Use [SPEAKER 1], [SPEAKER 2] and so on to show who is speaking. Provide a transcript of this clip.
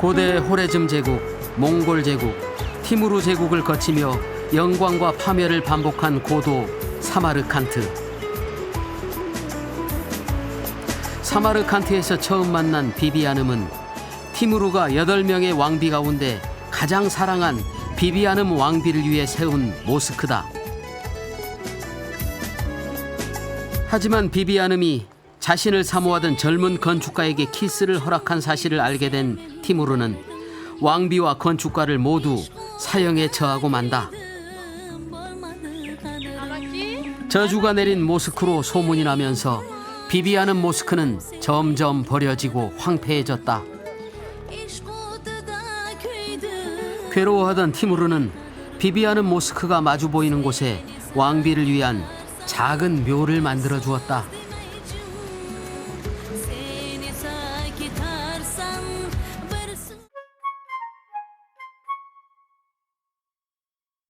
[SPEAKER 1] 고대 호레즘 제국, 몽골 제국, 티무르 제국을 거치며 영광과 파멸을 반복한 고도 사마르칸트. 사마르칸트에서 처음 만난 비비아눔은 티무르가 여덟 명의 왕비 가운데 가장 사랑한 비비아눔 왕비를 위해 세운 모스크다. 하지만 비비아눔이 자신을 사모하던 젊은 건축가에게 키스를 허락한 사실을 알게 된 티무르는 왕비와 건축가를 모두 사형에 처하고 만다. 저주가 내린 모스크로 소문이 나면서 비비아눔 모스크는 점점 버려지고 황폐해졌다. 괴로워하던 티무르는 비비아눔 모스크가 마주 보이는 곳에 왕비를 위한 작은 묘를 만들어 주었다.